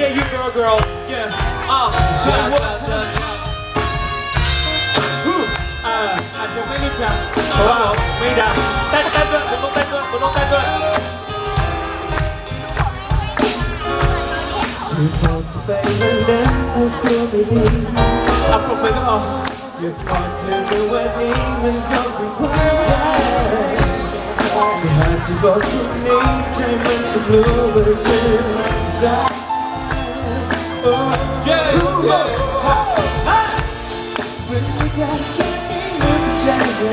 Yeah you girl girl Yeah อะเชิญว่าเชิญเชิญอ่าอาจจะไม่รู้จักเพราะว่าไม่ดังเต้นเต้นด้วยคุณต้องเต้นด้วยคุณต้องเต้นด้วย จะบอกจะไปวันนั้นพูดตัวไม่ดีอะปรบมือก็พอจะบอกเธอในวันนี้มันคงเป็นความได้แต่หากจะบอกพรุ่งนี้ใจมันก็กลัวว่าจะ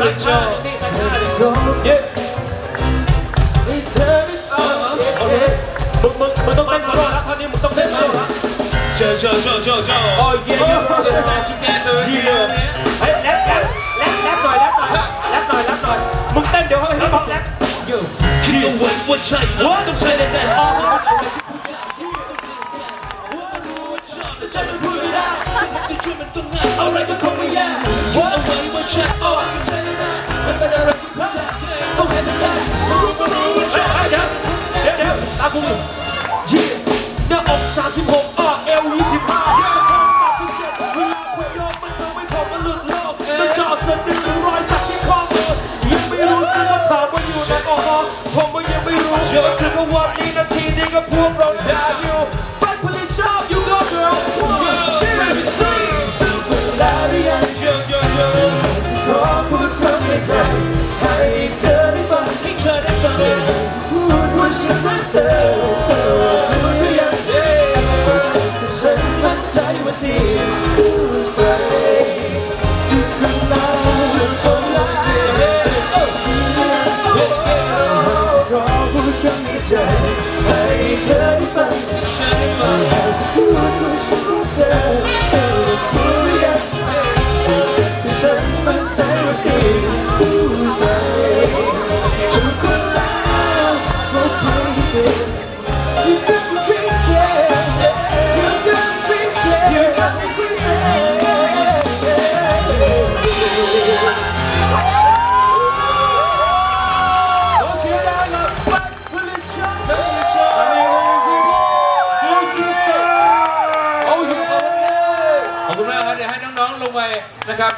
ได้ฟังโอเคมึงมึงมึงต้องเต้นโซโล่แล้วคราวนี้มึงต้องเต้นโซโล่แล้วเชิญเชิญเชิญเชิญเชิญ Oh yeah you rock this man together yeah เฮ้ยแรปแรปแรปแรปหน่อยแรปหน่อยแรปหน่อยแรปหน่อยมึงเต้นเดี๋ยวให้ฮิปฮอปแรปคิดเอาไว้ว่าใช่ว่าต้องใช่แน่ๆ ผมก็ยังไม่รู้เชื่อถึงกับวันนี้นาทีนี้ก็พวกเราด่าอยู่แฟนผลิตชอบ you go girl Jeremy Street ถึงเวลาหรือยัง yo yo yo ขอพูดความในใจให้เธอได้ฟังให้เธอได้ฟังพูดว่าฉันรักเธอเธอรู้หรือยังแต่ฉันมั่นใจว่าที่ ฉันมั่นใจว่าที่พูดไปทุกคนลาก็คงจะเป็น You got me crazy, you got me crazy, you got me crazy. ขอเสียงดังกับแฟนผลิตชอบผลิตชอบขอบคุณมากครับเดี๋ยวให้น้องๆลงไปนะครับ